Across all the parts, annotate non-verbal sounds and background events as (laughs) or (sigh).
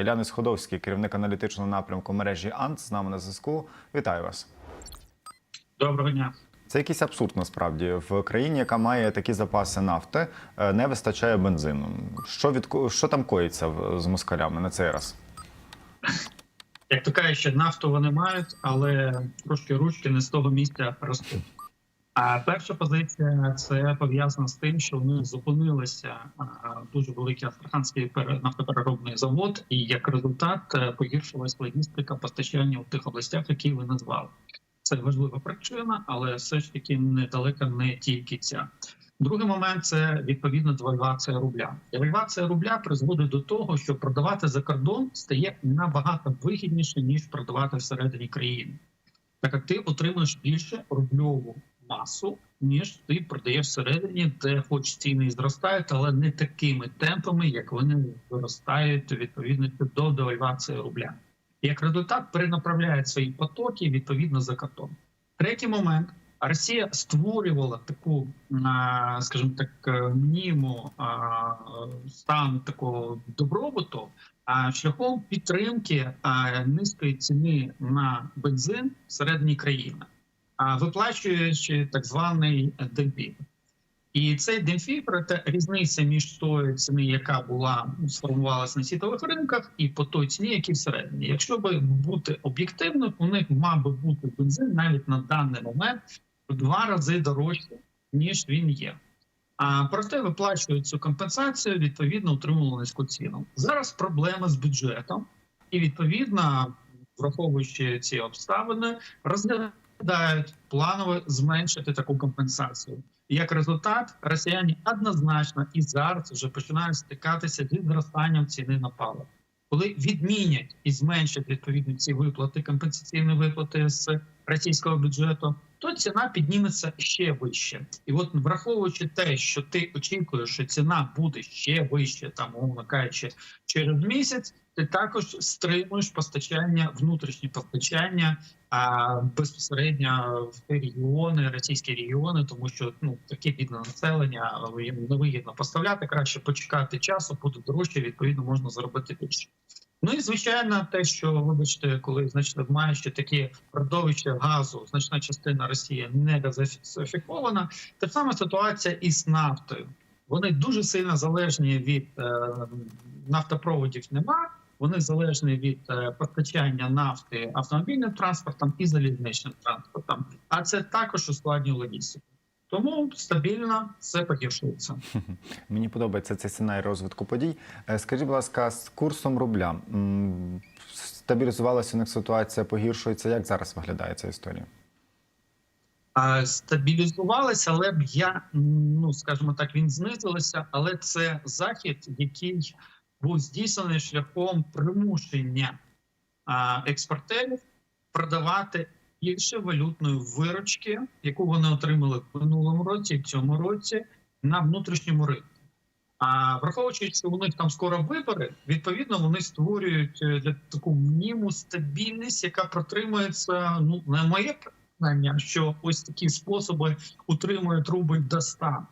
Ілянис Ходовський, керівник аналітичного напрямку мережі АНТ, з нами на зв'язку. Вітаю вас. Доброго дня. Це якийсь абсурд насправді в країні, яка має такі запаси нафти, е, не вистачає бензину. Що від що там коїться з москалями на цей раз? Як то кажуть, що нафту вони мають, але трошки ручки не з того місця ростуть. А перша позиція це пов'язано з тим, що вони зупинилися дуже великий астраханський пере- нафтопереробний завод, і як результат е, погіршилась логістика постачання у тих областях, які ви назвали. Це важлива причина, але все ж таки недалека не тільки ця. Другий момент це відповідно девальвація рубля. Девальвація рубля призводить до того, що продавати за кордон стає набагато вигідніше ніж продавати всередині країни. Так як ти отримуєш більше рубльову масу, ніж ти продаєш всередині, де хоч ціни зростають, але не такими темпами, як вони зростають відповідно до девальвації рубля. Як результат перенаправляє свої потоки відповідно за кордон. Третій момент. Росія створювала таку, скажімо так, е, мніму стан такого добробуту шляхом підтримки низької ціни на бензин всередині країни, виплачуючи так званий демпінг. І цей демпфір – це різниця між тою ціни, яка була сформувалася на світових ринках, і по той ціні, які всередині. Якщо би бути об'єктивним, у них мав би бути бензин навіть на даний момент в два рази дорожче, ніж він є. А проте виплачують цю компенсацію, відповідно отримували низьку ціну. Зараз проблема з бюджетом, і відповідно, враховуючи ці обставини, розглядають планово зменшити таку компенсацію. Як результат, росіяни однозначно і зараз вже починають стикатися зі зростанням ціни на паливо. Коли відмінять і зменшать відповідно ці виплати, компенсаційні виплати з російського бюджету, то ціна підніметься ще вище. І от враховуючи те, що ти очікуєш, що ціна буде ще вище, там умовно кажучи, через місяць, ти також стримуєш постачання, внутрішнє постачання а безпосередньо в регіони, російські регіони, тому що ну таке бідне населення їм невигідно поставляти. Краще почекати часу, буде дорожче. Відповідно, можна заробити більше. Ну і звичайно, те, що вибачте, коли значить маючи такі родовища газу, значна частина Росії не газифікована, та сама ситуація із нафтою. Вони дуже сильно залежні від е, нафтопроводів. Нема. Вони залежні від е, постачання нафти автомобільним транспортом і залізничним транспортом. А це також ускладнює логістику. Тому стабільно все погіршується. (laughs) Мені подобається цей сценарій розвитку подій. Е, Скажіть, будь ласка, з курсом рубля стабілізувалася у них ситуація, погіршується. Як зараз виглядає ця історія? А, Стабілізувалися, але б я ну скажімо так, він знизилися, але це захід, який був здійснений шляхом примушення експортерів продавати більше валютної виручки, яку вони отримали в минулому році в цьому році на внутрішньому ринку. А враховуючи, що у них там скоро вибори, відповідно вони створюють е, для таку мніму стабільність, яка протримується. Ну на моє переконання, що ось такі способи утримують рубль до 100.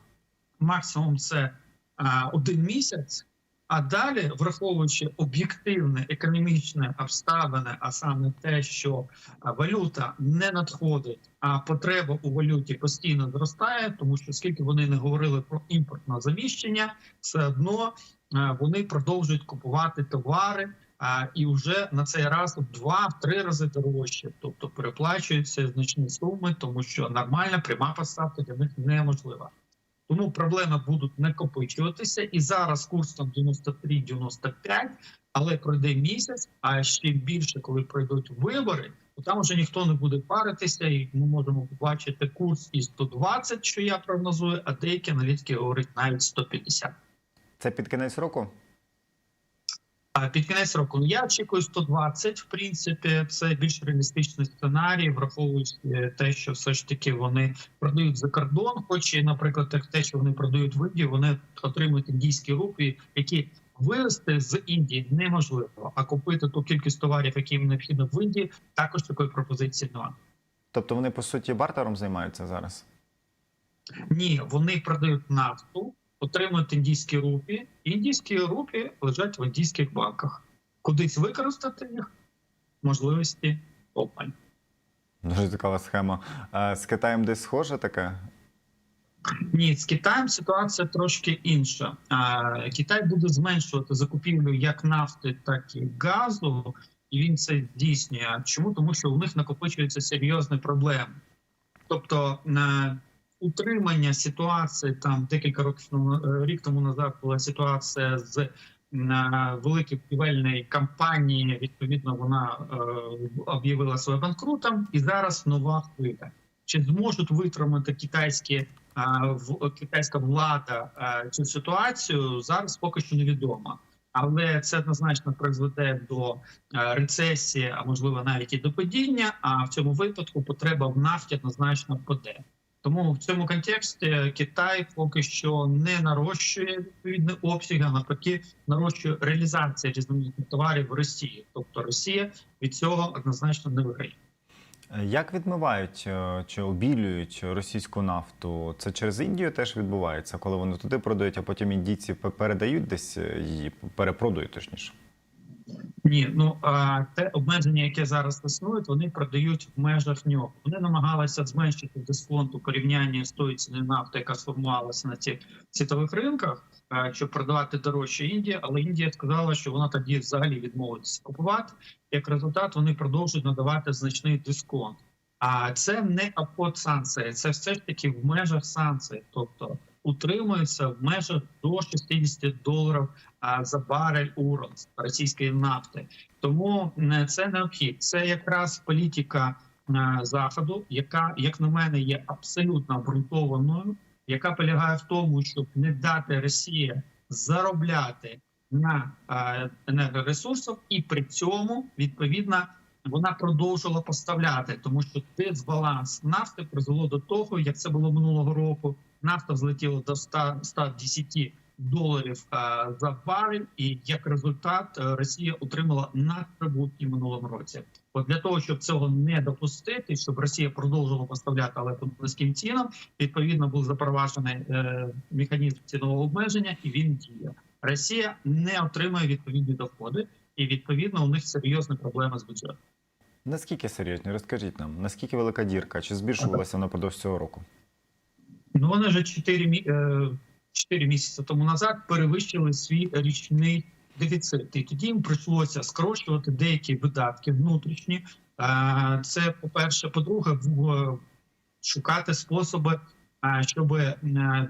Максимум це а, один місяць. А далі, враховуючи об'єктивне економічне обставини, а саме те, що валюта не надходить, а потреба у валюті постійно зростає, тому що скільки вони не говорили про імпортне заміщення, все одно вони продовжують купувати товари. А і вже на цей раз в два-три рази дорожче, тобто переплачуються значні суми, тому що нормальна пряма поставка для них неможлива. Тому проблеми будуть накопичуватися, і зараз курс там 93-95, але пройде місяць. А ще більше, коли пройдуть вибори, то там вже ніхто не буде паритися, і ми можемо побачити курс і 120, що я прогнозую, а деякі аналітики говорять навіть 150. Це під кінець року? Під кінець року ну, я очікую 120, В принципі, це більш реалістичний сценарій, враховуючи те, що все ж таки вони продають за кордон. Хоч і, наприклад, те, що вони продають в Індії, вони отримують індійські рупії, які вивезти з Індії неможливо. А купити ту кількість товарів, які їм необхідно в Індії, також такої пропозиції немає. Тобто вони по суті бартером займаються зараз? Ні, вони продають нафту, отримують індійські рупі. Індійські рупі лежать в індійських банках. кудись використати їх можливості обмаль. Дуже цікава схема. Е, З Китаєм десь схоже таке? Ні, з Китаєм ситуація трошки інша. А, Китай буде зменшувати закупівлю як нафти, так і газу, і він це здійснює. Чому? Тому що у них накопичуються серйозні проблеми. Тобто утримання ситуації там декілька років тому- е, рік тому назад була ситуація з на великій будівельної компанії. Відповідно, вона е, об'явила себе банкрутом, і зараз нова хвиля. Чи зможуть витримати китайські в китайська влада цю ситуацію зараз поки що невідомо. Але це однозначно призведе до рецесії, а можливо навіть і до падіння. А в цьому випадку потреба в нафті однозначно паде. Тому в цьому контексті Китай поки що не нарощує відповідні обсяги, а навпаки, нарощує реалізацію різноманітних товарів в Росії. Тобто Росія від цього однозначно не виграє. Як відмивають е, чи обілюють російську нафту? Це через Індію теж відбувається, коли вони туди продають, а потім індійці пе- передають десь е, її, перепродають точніше. Ні, ну а те обмеження, яке зараз існує, вони продають в межах нього. Вони намагалися зменшити дисконт у порівнянні з тою ціною нафти, яка сформувалася на цих світових ринках, е, щоб продавати дорожче Індії. Але Індія сказала, що вона тоді взагалі відмовиться купувати. Як результат, вони продовжують надавати значний дисконт. А це не обход санкцій, це все ж таки в межах санкцій, тобто утримується в межах до 60 доларів за барель урос російської нафти. Тому це необхідно. Це якраз політика заходу, яка, як на мене, є абсолютно обґрунтованою, яка полягає в тому, щоб не дати Росії заробляти на енергоресурсах, і при цьому відповідно вона продовжила поставляти, тому що дисбаланс нафти призвело до того, як це було минулого року. Нафта злетіла до 100, 110 доларів е, за барель, і як результат е, Росія отримала надприбутки минулому році. От для того, щоб цього не допустити, щоб Росія продовжувала поставляти, але по низьким цінам, відповідно був запроваджений е, механізм цінового обмеження, і він діє. Росія не отримує відповідні доходи, і відповідно у них серйозні проблеми з бюджетом. Наскільки серйозні? Розкажіть нам, наскільки велика дірка? Чи збільшувалася вона продовж цього року? Ну вони вже 4, мі... е, 4 місяці тому назад перевищили свій річний дефіцит, і тоді їм прийшлося скорочувати деякі видатки внутрішні. Е, Це по перше, по-друге, шукати способи, е, щоб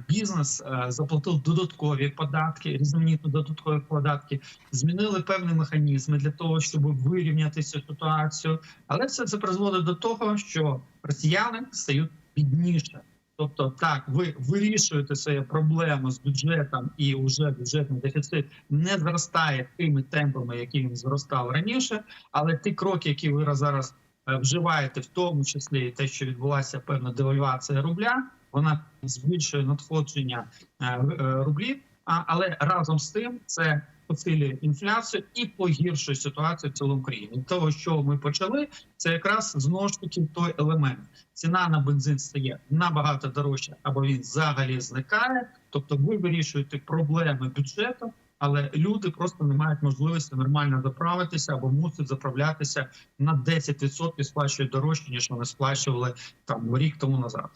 бізнес заплатив додаткові податки, різноманітні додаткові податки, змінили певні механізми для того, щоб вирівняти цю ситуацію. Але все це призводить до того, що росіяни стають бідніше. Тобто, так, ви вирішуєте свої проблеми з бюджетом, і вже бюджетний дефіцит не зростає тими темпами, які він зростав раніше. Але ті кроки, які ви зараз е, вживаєте, в тому числі і те, що відбулася певна девальвація рубля, вона збільшує надходження е, е, рублів. Але разом з тим це посилює інфляцію і погіршує ситуацію в цілому країні. Того, що ми почали, це якраз знову ж таки той елемент. Ціна на бензин стає набагато дорожча, або він взагалі зникає. Тобто, ви вирішуєте проблеми бюджету, але люди просто не мають можливості нормально заправитися або мусять заправлятися на 10% сплачують дорожче ніж вони сплачували там рік тому назад.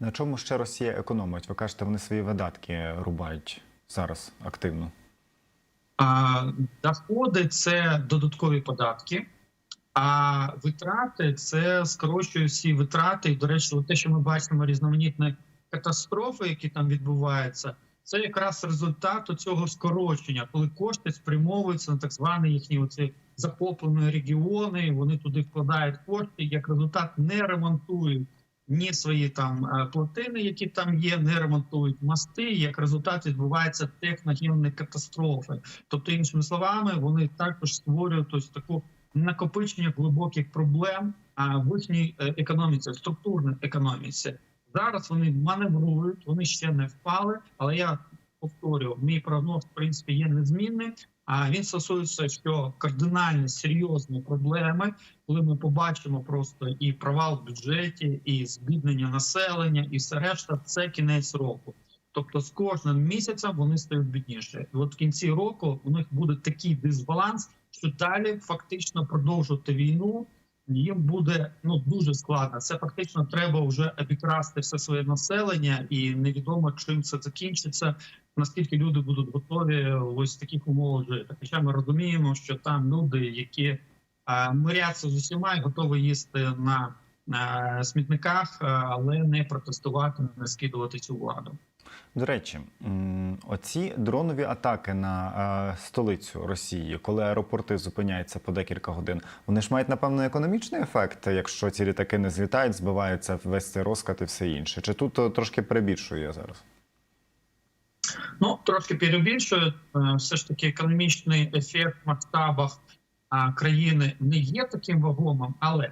На чому ще Росія економить? Ви кажете, вони свої видатки рубають зараз активно. Доходи це додаткові податки. А витрати це скорочує всі витрати. І, до речі, те, що ми бачимо, різноманітні катастрофи, які там відбуваються, це якраз результат цього скорочення, коли кошти спрямовуються на так звані їхні оці захоплені регіони. Вони туди вкладають кошти. Як результат не ремонтують ні свої там е, плотини, які там є, не ремонтують мости. Як результат відбуваються техногенні катастрофи. Тобто, іншими словами, вони також створюють ось таку накопичення глибоких проблем в їхній е, економіці, структурній економіці. Зараз вони маневрують, вони ще не впали. Але я повторюю, мій прогноз в принципі є незмінним. А він стосується, що кардинальні серйозні проблеми, коли ми побачимо просто і провал в бюджеті, і збіднення населення, і все решта, це кінець року. Тобто з кожним місяцем вони стають бідніше. І от в кінці року у них буде такий дисбаланс, що далі фактично продовжувати війну їм буде ну дуже складно. Це фактично треба вже обікрасти все своє населення, і невідомо чим це закінчиться. Наскільки люди будуть готові ось в таких умовах жити. Хоча ми розуміємо, що там люди, які миряться з усіма і готові їсти на смітниках, але не протестувати, не скидувати цю владу. До речі, оці дронові атаки на е, столицю Росії, коли аеропорти зупиняються по декілька годин, вони ж мають напевно економічний ефект, якщо ці літаки не злітають, збиваються весь цей розкат і все інше. Чи тут е, трошки перебільшую я зараз? Ну трошки перебільшую. Е, Все ж таки, економічний ефект в масштабах країни не є таким вагомим, але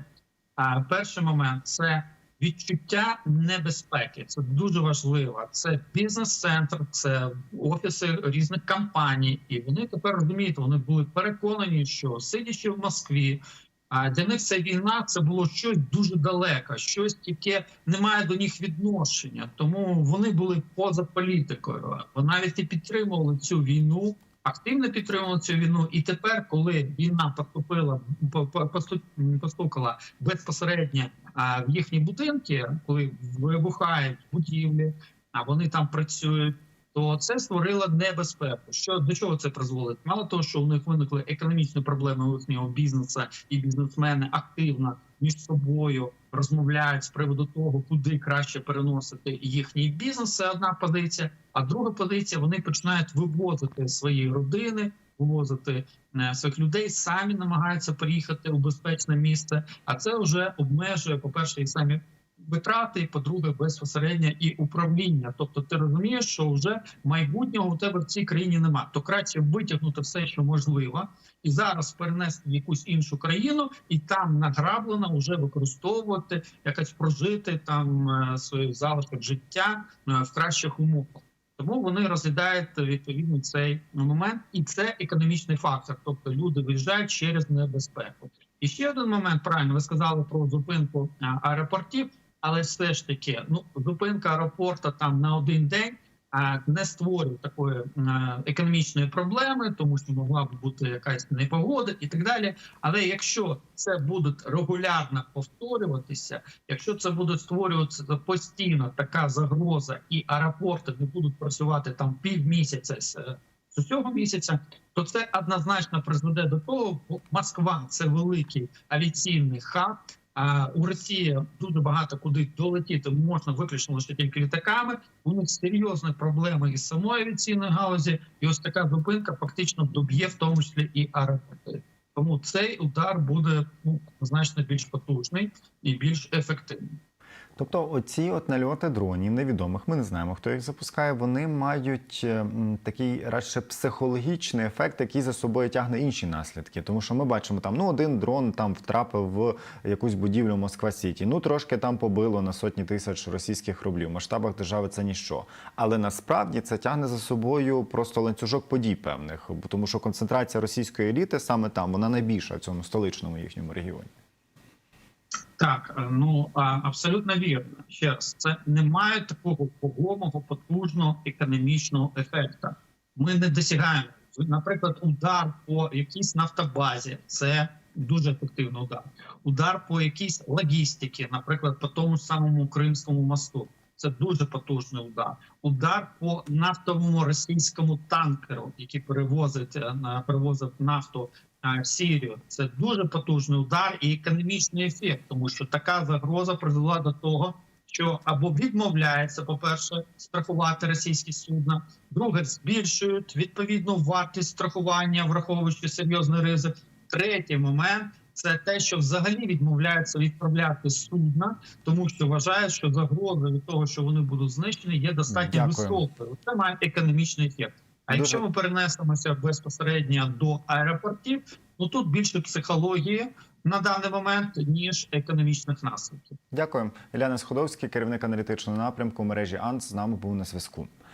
перший момент це відчуття небезпеки. Це дуже важливо. Це бізнес-центр, це офіси різних компаній, і вони тепер розуміють, вони були переконані, що сидячи в Москві. А для них ця війна це було щось дуже далеке, щось яке не має до них відношення. Тому вони були поза політикою. Вони навіть і підтримували цю війну, активно підтримували цю війну. І тепер, коли війна поступила, по- по- постукала безпосередньо в їхні будинки, коли вибухають будівлі, а вони там працюють. То це створило небезпеку. Що до чого це призводить? Мало того, що у них виникли економічні проблеми у їхнього бізнесу, і бізнесмени активно між собою розмовляють з приводу того, куди краще переносити їхній бізнес. Це одна позиція. А друга позиція вони починають вивозити свої родини, вивозити е, своїх людей, самі намагаються переїхати у безпечне місце. А це вже обмежує, по перше, і самі витрати, і по-друге, безпосередньо і управління. Тобто, ти розумієш, що вже майбутнього у тебе в цій країні нема. То краще витягнути все, що можливо, і зараз перенести в якусь іншу країну, і там награблено вже використовувати, якось прожити там е, свій залишок життя е, в кращих умовах. Тому вони розглядають відповідно цей момент, і це економічний фактор. Тобто люди виїжджають через небезпеку. І ще один момент правильно ви сказали про зупинку аеропортів, але все ж таки, ну зупинка аеропорта там на один день а, не створює такої економічної проблеми, тому що могла б бути якась непогода і так далі. Але якщо це буде регулярно повторюватися, якщо це буде створюватися постійно така загроза, і аеропорти не будуть працювати там півмісяця з з цього місяця, то це однозначно призведе до того, бо Москва це великий авіаційний хаб. А у Росії дуже багато куди долетіти можна виключно лише тільки літаками. У них серйозні проблеми із самої авіаційної галузі, і ось така зупинка фактично доб'є в тому числі і аеропорти. Тому цей удар буде ну значно більш потужний і більш ефективний. Тобто, оці от нальоти дронів невідомих, ми не знаємо, хто їх запускає. Вони мають е, такий радше психологічний ефект, який за собою тягне інші наслідки. Тому що ми бачимо там ну один дрон там втрапив в якусь будівлю Москва Сіті. Ну трошки там побило на сотні тисяч російських рублів. В масштабах держави це ніщо. Але насправді це тягне за собою просто ланцюжок подій певних, тому що концентрація російської еліти саме там вона найбільша в цьому столичному їхньому регіоні. Так, ну абсолютно вірно. Ще раз, це не має такого вагомого, потужного економічного ефекту. Ми не досягаємо. Наприклад, удар по якійсь нафтобазі це дуже ефективний удар. Удар по якійсь логістиці, наприклад, по тому самому Кримському мосту. Це дуже потужний удар. Удар по нафтовому російському танкеру, який перевозить е, на- перевозив нафту в Сірію. Це дуже потужний удар і економічний ефект, тому що така загроза призвела до того, що або відмовляється, по перше, страхувати російські судна, друге збільшують відповідну вартість страхування, враховуючи серйозний ризик. Третій момент. Це те, що взагалі відмовляються відправляти судна, тому що вважають, що загроза від того, що вони будуть знищені, є достатньо високою. Це має економічний ефект. А Дуже- якщо ми перенесемося безпосередньо до аеропортів, ну тут більше психології на даний момент ніж економічних наслідків. Дякую. Іляна Сходовський, керівник аналітичного напрямку мережі АНС, з нами був на зв'язку.